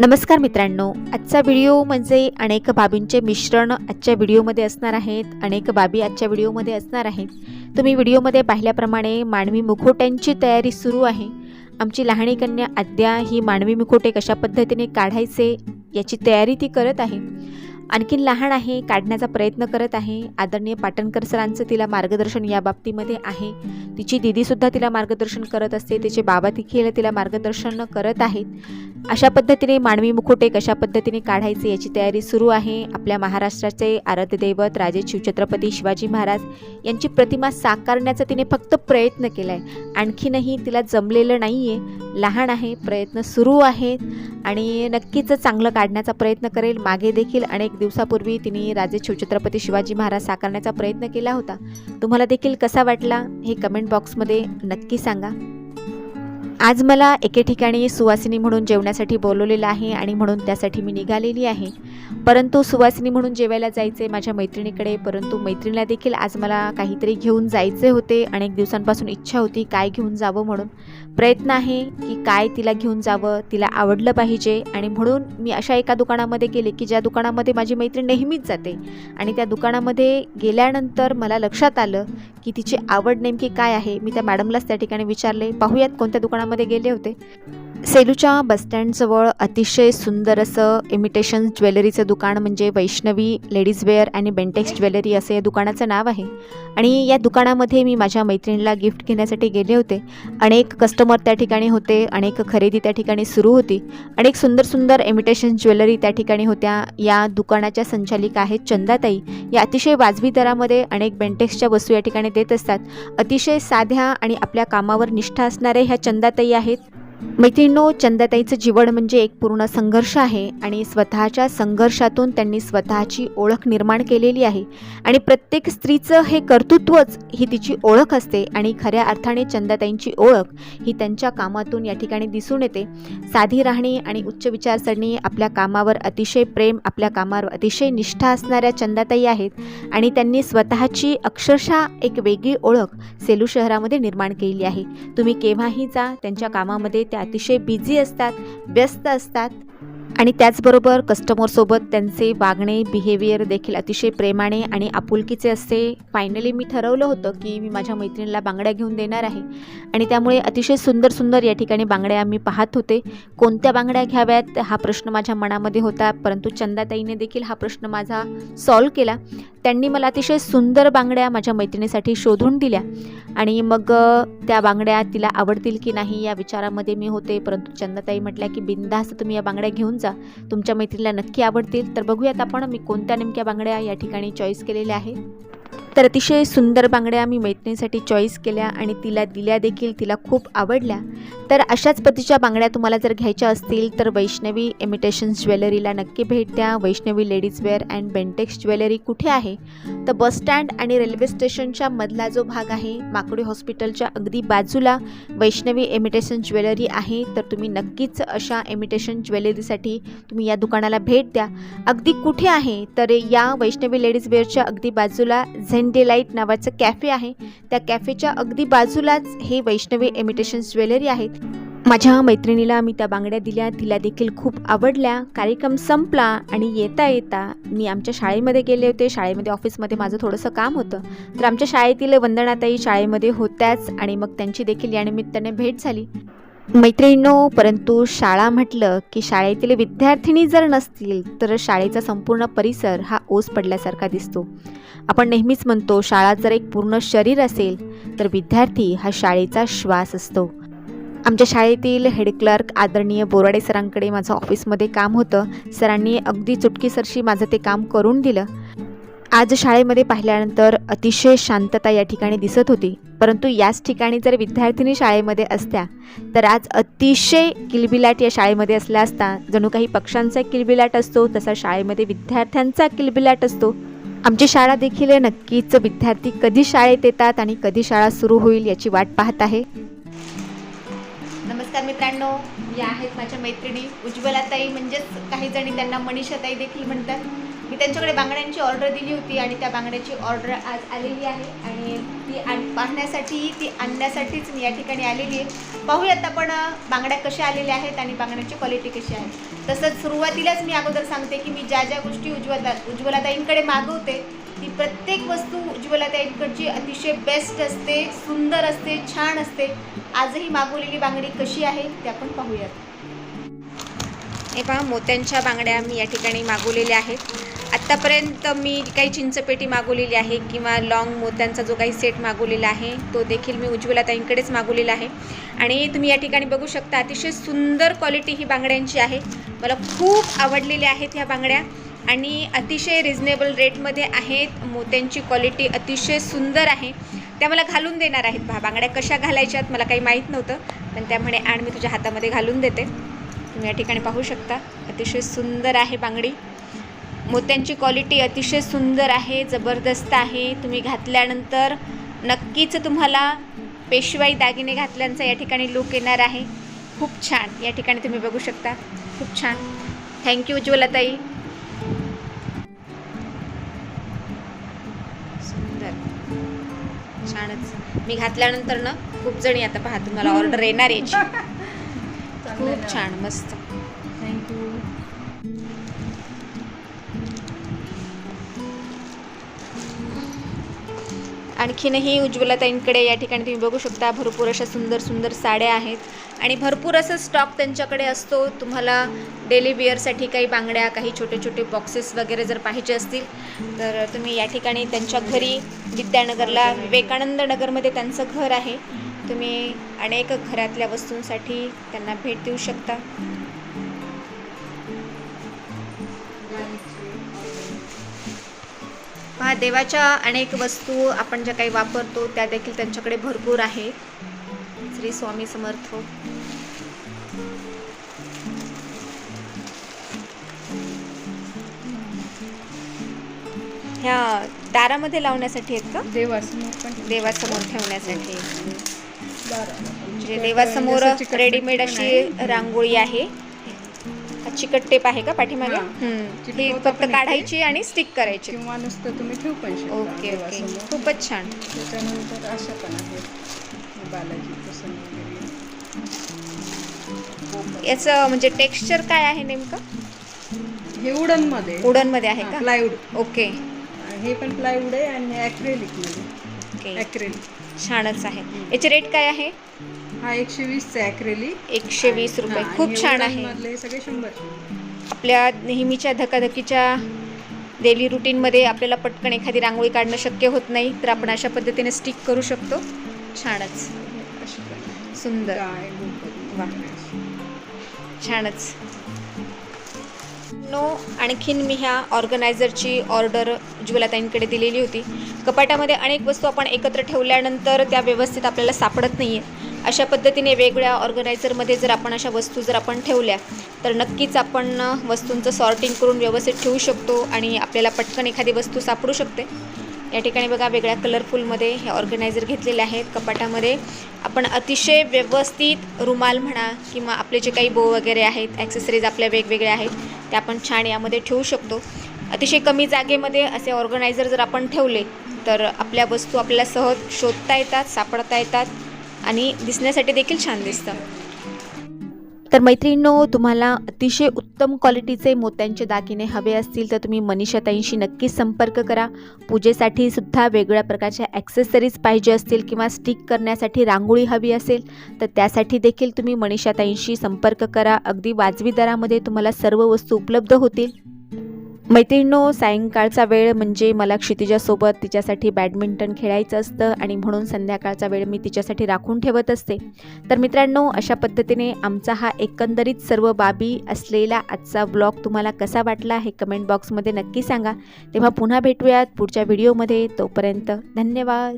नमस्कार मित्रांनो आजचा व्हिडिओ म्हणजे अनेक बाबींचे मिश्रण आजच्या व्हिडिओमध्ये असणार आहेत अनेक बाबी आजच्या व्हिडिओमध्ये असणार आहेत. तुम्ही व्हिडिओमध्ये पाहिल्याप्रमाणे मानवी मुखोट्यांची तयारी सुरू आहे. आमची लहाणी कन्या आद्या ही मानवी मुखोटे कशा पद्धतीने काढायचे याची तयारी ती करत आहे. आणखीन लहान आहे काढण्याचा प्रयत्न करत आहे. आदरणीय पाटणकर सरांचं तिला मार्गदर्शन या बाबतीमध्ये आहे. तिची दिदीसुद्धा तिला मार्गदर्शन करत असते. तिचे बाबा देखील तिला मार्गदर्शन करत आहेत. अशा पद्धतीने मानवी मुखोटे कशा पद्धतीने काढायचे याची तयारी सुरू आहे. आपल्या महाराष्ट्राचे आराध्य दैवत राजे शिवछत्रपती शिवाजी महाराज यांची प्रतिमा साकारण्याचा तिने फक्त प्रयत्न केला आहे आणखीनही तिला जमलेलं नाही आहे लहान आहे प्रयत्न सुरू आहेत आणि नक्कीच चांगलं काढण्याचा प्रयत्न करेल. मागे देखील अनेक दिवसापूर्वी तिने राजे शिवछत्रपती शिवाजी महाराज साकारण्याचा प्रयत्न केला होता. तुम्हाला देखील कसा वाटला हे कमेंट बॉक्समध्ये नक्की सांगा. आज मला एके ठिकाणी सुवासिनी म्हणून जेवण्यासाठी बोलवलेलं आहे आणि म्हणून त्यासाठी मी निघालेली आहे. परंतु सुवासिनी म्हणून जेवायला जायचे माझ्या मैत्रिणीकडे परंतु मैत्रिणीला देखील आज मला काहीतरी घेऊन जायचे होते अनेक दिवसांपासून इच्छा होती काय घेऊन जावं म्हणून. प्रयत्न आहे की काय तिला घेऊन जावं तिला आवडलं पाहिजे आणि म्हणून मी अशा एका दुकानामध्ये गेले की ज्या दुकानामध्ये माझी मैत्रीण नेहमीच जाते आणि त्या दुकानामध्ये गेल्यानंतर मला लक्षात आलं की तिची आवड नेमकी काय आहे. मी त्या मॅडमलाच त्या ठिकाणी विचारले पाहूयात कोणत्या दुकानामध्ये गेले होते. सेलूच्या बसस्टँडजवळ अतिशय सुंदर असं इमिटेशन ज्वेलरीचं दुकान म्हणजे वैष्णवी लेडीज वेअर आणि बेंटेक्स ज्वेलरी असं या दुकानाचं नाव आहे. आणि या दुकानामध्ये मी माझ्या मैत्रिणीला गिफ्ट घेण्यासाठी गेले होते. अनेक कस्टमर त्या ठिकाणी होते अनेक खरेदी त्या ठिकाणी सुरू होती. अनेक सुंदर सुंदर इमिटेशन ज्वेलरी त्या ठिकाणी होत्या. या दुकानाच्या संचालिका आहेत चंदाताई. या अतिशय वाजवी दरामध्ये अनेक बेंटेक्सच्या वस्तू या ठिकाणी देत असतात. अतिशय साध्या आणि आपल्या कामावर निष्ठा असणाऱ्या ह्या चंदाताई आहेत मैत्रिणो चंदाताईचं जीवन म्हणजे एक पूर्ण संघर्ष आहे आणि स्वतःच्या संघर्षातून त्यांनी स्वतःची ओळख निर्माण केलेली आहे. आणि प्रत्येक स्त्रीचं हे कर्तृत्वच ही तिची ओळख असते आणि खऱ्या अर्थाने चंदाताईंची ओळख ही त्यांच्या कामातून या ठिकाणी दिसून येते. साधी राहणी आणि उच्च विचारसरणी आपल्या कामावर अतिशय प्रेम आपल्या कामावर अतिशय निष्ठा असणाऱ्या चंदाताई आहेत आणि त्यांनी स्वतःची अक्षरशः एक वेगळी ओळख सेलू शहरामध्ये निर्माण केली आहे. तुम्ही केव्हाही जा त्यांच्या कामामध्ये त्या अतिशय बिझी असतात व्यस्त असतात. आणि त्याचबरोबर कस्टमरसोबत त्यांचे वागणे बिहेवियर देखील अतिशय प्रेमाने आणि आपुलकीचे असते. फायनली मी ठरवलं होतं की मी माझ्या मैत्रिणीला बांगड्या घेऊन देणार आहे. आणि त्यामुळे अतिशय सुंदर सुंदर या ठिकाणी बांगड्या मी पाहत होते. कोणत्या बांगड्या घ्याव्यात हा प्रश्न माझ्या मनामध्ये होता. परंतु चंदाताईने देखील हा प्रश्न माझा सॉल्व केला. त्यांनी मला अतिशय सुंदर बांगड्या माझ्या मैत्रिणीसाठी शोधून दिल्या. आणि मग त्या बांगड्या तिला आवडतील की नाही या विचारामध्ये मी होते. परंतु चंदाताई म्हटल्या की बिंदास्त तुम्ही या बांगड्या घेऊन जा. तुमच्या मैत्रिणीला नक्की आवडतील. तर बघूयात आपण मी कोणत्या नेमक्या बांगड्या या ठिकाणी चॉईस केलेल्या आहेत. तर अतिशय सुंदर बांगड्या मी मैत्रिणीसाठी चॉईस केल्या आणि तिला दिल्या देखील तिला खूप आवडल्या. तर अशाच पद्धतीच्या बांगड्या तुम्हाला जर घ्यायच्या असतील तर वैष्णवी इमिटेशन्स ज्वेलरीला नक्की भेट द्या. Vaishnavi ladies wear and Bentex jewellery कुठे आहे? तर बसस्टँड आणि रेल्वे स्टेशनच्या मधला जो भाग आहे माकडे हॉस्पिटलच्या अगदी बाजूला वैष्णवी इमिटेशन ज्वेलरी आहे. तर तुम्ही नक्कीच अशा इमिटेशन ज्वेलरीसाठी तुम्ही या दुकानाला भेट द्या. अगदी कुठे आहे? तर या वैष्णवी लेडीज वेअरच्या अगदी बाजूला झेंडेलाईट नावाचं कॅफे आहे. त्या कॅफेच्या अगदी बाजूलाच हे वैष्णवी इमिटेशन ज्वेलरी आहेत. माझ्या मैत्रिणीला मी त्या बांगड्या दिल्या. तिला देखील खूप आवडल्या. कार्यक्रम संपला आणि येता येता मी आमच्या शाळेमध्ये गेले होते. शाळेमध्ये ऑफिसमध्ये माझं थोडंसं काम होतं. तर आमच्या शाळेतील वंदनाताई शाळेमध्ये होत्याच आणि मग त्यांची देखील या निमित्ताने भेट झाली. मैत्रिणींनो परंतु शाळा म्हटलं की शाळेतील विद्यार्थिनी जर नसतील तर शाळेचा संपूर्ण परिसर हा ओस पडल्यासारखा दिसतो. आपण नेहमीच म्हणतो शाळा जर एक पूर्ण शरीर असेल तर विद्यार्थी हा शाळेचा श्वास असतो. आमच्या शाळेतील हेड क्लर्क आदरणीय बोराडे सरांकडे माझं ऑफिसमध्ये काम होतं. सरांनी अगदी चुटकीसरशी माझं ते काम करून दिलं. आज शाळेमध्ये पाहिल्यानंतर अतिशय शांतता या ठिकाणी दिसत होती. परंतु याच ठिकाणी जर विद्यार्थिनी शाळेमध्ये असत्या तर आज अतिशय किलबिलाट या शाळेमध्ये असल्या असता जणू काही पक्ष्यांचा किलबिलाट असतो तसा शाळेमध्ये विद्यार्थ्यांचा किलबिलाट असतो. आमची शाळा देखील नक्कीच विद्यार्थी कधी शाळेत येतात आणि कधी शाळा सुरू होईल याची वाट पाहत आहे. नमस्कार मित्रांनो या आहेत माझ्या मैत्रिणी उज्ज्वलाताई म्हणजेच काही जणी त्यांना मनीषाताई देखील म्हणतात. मी त्यांच्याकडे बांगड्यांची ऑर्डर दिली होती आणि त्या बांगड्याची ऑर्डर आज आलेली आहे. आणि ती आण पाहण्यासाठी ती आणण्यासाठीच मी या ठिकाणी आलेली आहे. पाहूयात आपण बांगड्या कशा आलेल्या आहेत आणि बांगड्यांची क्वालिटी कशी आहे. तसंच सुरुवातीलाच मी अगोदर सांगते की मी ज्या ज्या गोष्टी उज्ज्वला उज्ज्वलाताईंकडे मागवते ती प्रत्येक वस्तू उज्ज्वलाताईंकडची अतिशय बेस्ट असते सुंदर असते छान असते. आजही मागवलेली बांगडी कशी आहे ते आपण पाहूयात. हे पहा मोत्यांच्या बांगड्या मी या ठिकाणी मागवलेल्या आहेत. आत्तापर्यंत मी काही चिंचपेटी मागवलेली आहे किंवा लॉंग मोत्यांचा जो काही सेट मागवलेला आहे तो देखील मी उज्ज्वलाताईंकडेच मागवलेला आहे. आणि तुम्ही या ठिकाणी बघू शकता अतिशय सुंदर क्वालिटी ही बांगड्यांची आहे. मला खूप आवडलेल्या आहेत ह्या बांगड्या आणि अतिशय रिजनेबल रेटमध्ये आहेत. मोत्यांची क्वालिटी अतिशय सुंदर आहे. त्या मला घालून देणार आहेत. भा बांगड्या कशा घालायच्यात मला काही माहीत नव्हतं पण त्या म्हणे आण मी तुझ्या हातामध्ये घालून देते. तुम्ही या ठिकाणी पाहू शकता अतिशय सुंदर आहे बांगडी. मोत्यांची क्वालिटी अतिशय सुंदर आहे जबरदस्त आहे. तुम्ही घातल्यानंतर नक्कीच तुम्हाला पेशवाई दागिने घातल्यांचा या ठिकाणी लुक येणार आहे. खूप छान. या ठिकाणी तुम्ही बघू शकता. खूप छान. थँक्यू उज्ज्वलाताई सुंदर. छानच. मी घातल्यानंतर ना खूप जणी आता पहा तुम्हाला ऑर्डर येणार याची. खूप छान. मस्त. आणखीनही उज्ज्वलताईंकडे या ठिकाणी तुम्ही बघू शकता भरपूर अशा सुंदर सुंदर साड्या आहेत. आणि भरपूर असं स्टॉक त्यांच्याकडे असतो. तुम्हाला डेली वेअरसाठी काही बांगड्या काही छोटे छोटे बॉक्सेस वगैरे जर पाहिजे असतील तर तुम्ही या ठिकाणी त्यांच्या घरी विद्यानगरला विवेकानंद नगरमध्ये त्यांचं घर आहे. तुम्ही अनेक घरातल्या वस्तूंसाठी त्यांना भेट देऊ शकता. पहा देवाच्या अनेक वस्तू आपण ज्या काही वापरतो त्या देखील त्यांच्याकडे भरपूर आहेत श्री स्वामी समर्थ. ह्या दारामध्ये लावण्यासाठी आहेत का? देवासमोर पण. देवासमोर ठेवण्यासाठी. म्हणजे देवासमोर रेडीमेड अशी आहे. रांगोळी आहे. चिकट टेप आहे का पाठीमागे. हम्म. ही फक्त पण येते. काढायची आणि स्टिक करायची. किंवा नुसतं तुम्ही ठेवू पण शकता. Okay okay. देवासमोर. खूपच छान. त्याच्यानंतर अशा पण आहेत. बालाजी प्रसन्न वगैरे. याचं म्हणजे टेक्स्चर काय आहे नेमकं? हे वुडनमध्ये वुडनमध्ये आहे का? Plywood okay. हे पण प्लायवूड आहे आणि ऍक्रेलिकमध्ये. ओके. छानच आहे. याचे रेट काय आहे? हा एकशे वीसचा ऍक्रेलिक एकशे वीस रुपये. खूप छान आहे. मधले सगळे शंभर. आपल्या नेहमीच्या धकाधकीच्या डेली रुटीनमध्ये आपल्याला पटकन एखादी रांगोळी काढणं शक्य होत नाही तर आपण अशा पद्धतीने स्टिक करू शकतो. छानच. अशी पण आहे. सुंदर वा. छानच. नो आणखीन मी ह्या ऑर्गनायझरची ऑर्डर उज्ज्वलाताईंकडे दिलेली होती. कपाटामध्ये अनेक वस्तू आपण एकत्र ठेवल्यानंतर त्या व्यवस्थित आपल्याला सापडत नाही आहे अशा पद्धतीने वेगळ्या ऑर्गनायझरमध्ये जर आपण अशा वस्तू जर आपण ठेवल्या तर नक्कीच आपण वस्तूंचं सॉर्टिंग करून व्यवस्थित ठेवू शकतो आणि आपल्याला पटकन एखादी वस्तू सापडू शकते. या ठिकाणी बघा वेगळ्या कलरफुलमध्ये हे ऑर्गनायझर घेतलेले आहेत. कपाटामध्ये आपण अतिशय व्यवस्थित रुमाल म्हणा किंवा आपले जे काही बो वगैरे आहेत ॲक्सेसरीज आपल्या वेगवेगळ्या आहेत त्या आपण छान यामध्ये ठेवू शकतो. अतिशय कमी जागेमध्ये असे ऑर्गनायझर जर आपण ठेवले तर आपल्या वस्तू आपल्याला सहज शोधता येतात सापडता येतात. आणि दिसण्यासाठी देखील छान दिसतं. तर मैत्रिणींनो तुम्हाला अतिशय उत्तम क्वालिटीचे मोत्यांचे दागिने हवे असतील तर तुम्ही मनीषाताईंशी नक्कीच संपर्क करा. पूजेसाठी सुद्धा वेगवेगळ्या प्रकारच्या ॲक्सेसरीज पाहिजे असतील किंवा स्टिक करण्यासाठी रांगोळी हवी असेल तर त्यासाठी देखील तुम्ही मनीषाताईंशी संपर्क करा. अगदी वाजवी दरामध्ये तुम्हाला सर्व वस्तू उपलब्ध होतील. मैत्रिणींनो सायंकाळचा वेळ म्हणजे मला क्षितिजासोबत तिच्यासाठी बॅडमिंटन खेळायचं असतं आणि म्हणून संध्याकाळचा वेळ मी तिच्यासाठी राखून ठेवत असते. तर मित्रांनो अशा पद्धतीने आमचा हा एकंदरीत सर्व बाबी असलेला आजचा ब्लॉग तुम्हाला कसा वाटला हे कमेंट बॉक्समध्ये नक्की सांगा. तेव्हा पुन्हा भेटूयात पुढच्या व्हिडिओमध्ये तोपर्यंत धन्यवाद.